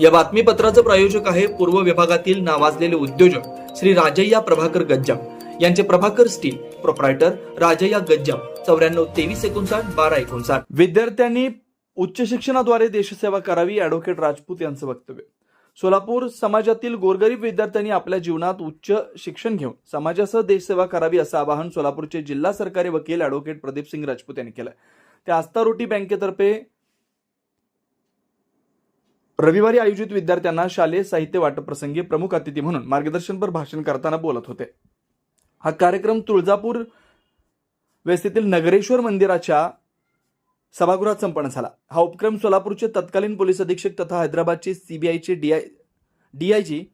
या बातमीपत्राचं प्रायोजक आहे पूर्व विभागातील नावाजलेले उद्योजक श्री राजय्या प्रभाकर गज्जाम. यांचे प्रभाकर स्टील प्रोप्रायटर राजय्या गज्जाम. चौऱ्याण्णव तेवीस एकोणसाठ बारा एकोणसाठ. विद्यार्थ्यांनी उच्च शिक्षणाद्वारे देशसेवा करावी ॲडव्होकेट राजपूत यांचं वक्तव्य. सोलापूर समाजातील गोरगरीब विद्यार्थ्यांनी आपल्या जीवनात उच्च शिक्षण घेऊन समाजासह देशसेवा करावी असं आवाहन सोलापूरचे जिल्हा सरकारी वकील ॲडव्होकेट प्रदीप सिंग राजपूत यांनी केलं त्या आस्था रोटी बँकेतर्फे रविवारी आयोजित विद्यार्थ्यांना शालेय साहित्य वाटप प्रसंगी प्रमुख अतिथी म्हणून मार्गदर्शनपर भाषण करताना बोलत होते. हा कार्यक्रम तुळजापूर व्यस्थेतील नगरेश्वर मंदिराच्या सभागृहात संपन्न झाला. हा उपक्रम सोलापूरचे तत्कालीन पोलीस अधीक्षक तथा हैदराबादचे सीबीआयचे DI DIG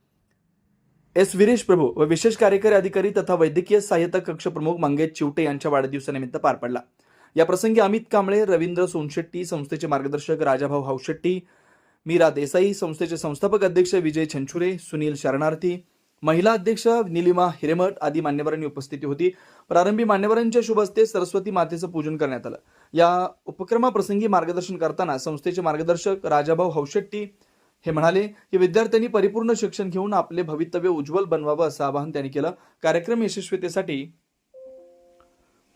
S Viresh Prabhu व विशेष कार्यकारी अधिकारी तथा वैद्यकीय सहाय्यता कक्ष प्रमुख मंगेश चिवटे यांच्या वाढदिवसानिमित्त पार पडला. या प्रसंगी अमित कांबळे रवींद्र सोनशेट्टी संस्थेचे मार्गदर्शक राजाभाऊ हावशेट्टी मीरा देसाई संस्थेचे संस्थापक अध्यक्ष विजय छंछुरे सुनील शरणार्थी महिला अध्यक्ष निलिमा हिरेमठ आदी मान्यवरांनी उपस्थिती होती. प्रारंभी मान्यवरांच्या शुभ हस्ते सरस्वती मातेचं पूजन करण्यात आलं. या उपक्रमाप्रसंगी मार्गदर्शन करताना संस्थेचे मार्गदर्शक राजाभाऊ हौशेट्टी हे म्हणाले की विद्यार्थ्यांनी परिपूर्ण शिक्षण घेऊन आपले भवितव्य उज्ज्वल बनवावं असं आवाहन त्यांनी केलं. कार्यक्रम यशस्वीतेसाठी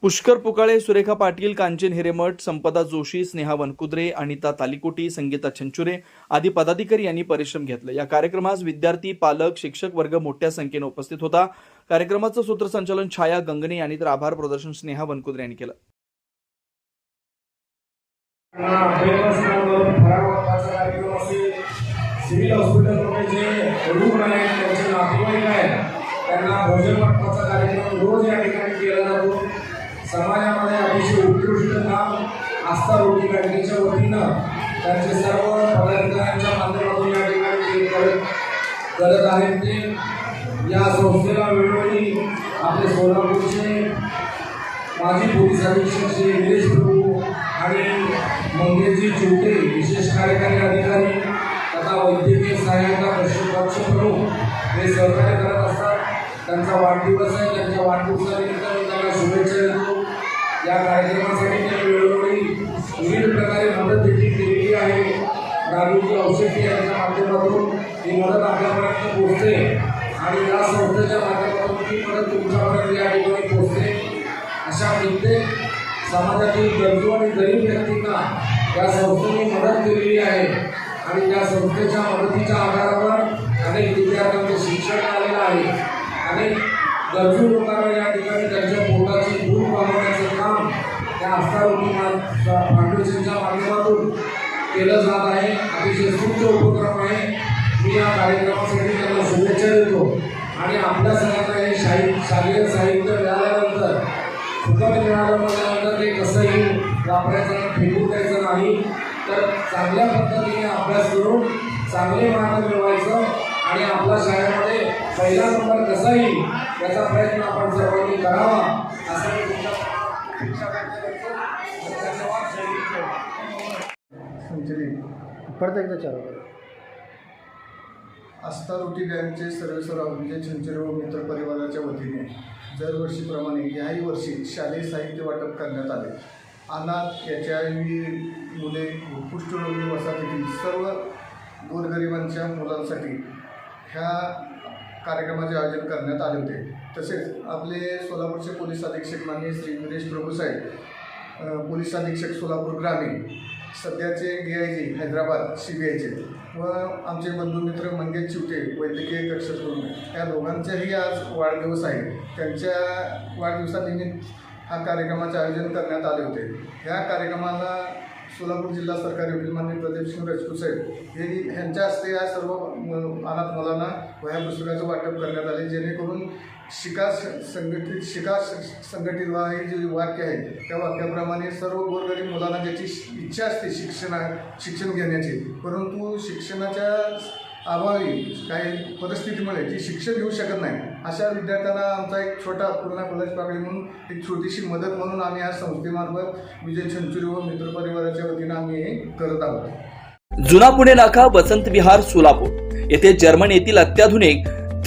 पुष्कर पुकाळे सुरेखा पाटील कांचन हिरेमठ संपदा जोशी स्नेहा वनकुद्रे अनिता तालिकोटी संगीता छंचुरे आदी पदाधिकारी यांनी परिश्रम घेतले. या कार्यक्रमास विद्यार्थी पालक शिक्षक वर्ग मोठ्या संख्येने उपस्थित होता. कार्यक्रमाचं सूत्रसंचालन छाया गंगणे यांनी तर आभार प्रदर्शन स्नेहा वनकुद्रे यांनी केलं. सिव्हिल हॉस्पिटलमध्ये जे रुग्ण आहेत त्यांचे नातेवाईक आहेत त्यांना भोजन वाटपाचा कार्यक्रम रोज या ठिकाणी केला आस्था रोटी बँकेच्या वतीनं त्यांचे सर्व पदाधिकाऱ्यांच्या माध्यमातून या ठिकाणी करत करत आहेत ते या संस्थेला वेळोवेळी आपले सोलापूरचे माजी पोलीस अधीक्षक श्री निलेश प्रभू आणि मंगेशजी चिवटे विशेष कार्यकारी अधिकारी तथा वैद्यकीय सहाय्यता पक्ष प्रमुख हे सहकार्य करत असतात. त्यांचा वाढदिवस आहे. त्यांच्या वाढदिवसानिमित्त मी त्यांना शुभेच्छा देतो. या कार्यक्रमासाठी राजूजी औषधी यांच्या माध्यमातून ही मदत आपल्यापर्यंत पोहोचते. आणि या संस्थेच्या माध्यमातून ती मदत तुमच्यापर्यंत या ठिकाणी पोहोचते. अशा प्रत्येक समाजातील गरजू आणि गरीब व्यक्तींना या संस्थेने मदत केलेली आहे. आणि या संस्थेच्या मदतीच्या आधारावर अनेक विद्यार्थ्यांचे शिक्षण आलेलं आहे. अनेक गरजू लोकांना या ठिकाणी त्यांच्या पोटाची भूक वाढवण्याचं काम त्या आस्थारोगी फाउंडेशनच्या माध्यमातून केलं जात आहे. अतिशय सुंदर उपक्रम आहे. मी या कार्यक्रमासाठी त्यांना शुभेच्छा देतो. आणि आपल्या सगळ्यांना हे शाही शालेय साहित्य मिळाल्यानंतर फुकट मिळालं म्हटल्यानंतर ते कसंही वापरायचं फेकून द्यायचं नाही. तर चांगल्या पद्धतीने अभ्यास करून चांगले मार्ग मिळवायचं आणि आपल्या शाळेमध्ये पहिला नंबर कसा येईल याचा प्रयत्न आपण सर्वांनी करावा असं मी तुमच्या परत एकदा चालू करा. आस्था रोटी गँगचे सर्वेसराव विजय म्हणजे छंचरे व मित्र परिवाराच्या वतीने दरवर्षीप्रमाणे याही वर्षी शालेय साहित्य वाटप करण्यात आले. अनाथ एच आय व्ही मुले कुष्ठरोगी वसाहतीतील सर्व गोरगरिबांच्या मुलांसाठी ह्या कार्यक्रमाचे आयोजन करण्यात आले होते. तसेच आपले सोलापूरचे पोलीस अधीक्षक माननीय श्री विरेश प्रभूसाहेब साहेब पोलीस अधीक्षक सोलापूर ग्रामीण सध्याचे D I G Hyderabad C B आयचे व आमचे बंधुमित्र मंगेश चिवटे वैद्यकीय कक्ष करून या दोघांचाही आज वाढदिवस आहे. त्यांच्या वाढदिवसानिमित्त हा कार्यक्रमाचे आयोजन करण्यात आले होते. ह्या कार्यक्रमाला सोलापूर जिल्हा सरकारी वकील मान्य प्रदीपसिंग राजपूत साहेब. यांनी ह्यांच्या हस्ते या सर्व अनाथ मुलांना वह्या पुस्तकाचं वाटप करण्यात आले जेणेकरून शिका संघटित शिका संघटित व्हा हे जे वाक्य आहे त्या वाक्याप्रमाणे सर्व गोरगरीब मुलांना ज्याची इच्छा असते शिक्षणा शिक्षण घेण्याची परंतु शिक्षणाच्या अभावी काही परिस्थितीमुळे ती शिक्षण घेऊ शकत नाही अशा विद्यार्थ्यांना आमचा एक छोटा पूर्णा कॉलेज पाकळी म्हणून एक छोटीशी मदत म्हणून आम्ही या संस्थेमार्फत विजय छंचुरी व मित्रपरिवाराच्या वतीनं आम्ही हे करत आहोत. जुना पुणे नाका वसंत विहार सोलापूर. येथे जर्मन येथील अत्याधुनिक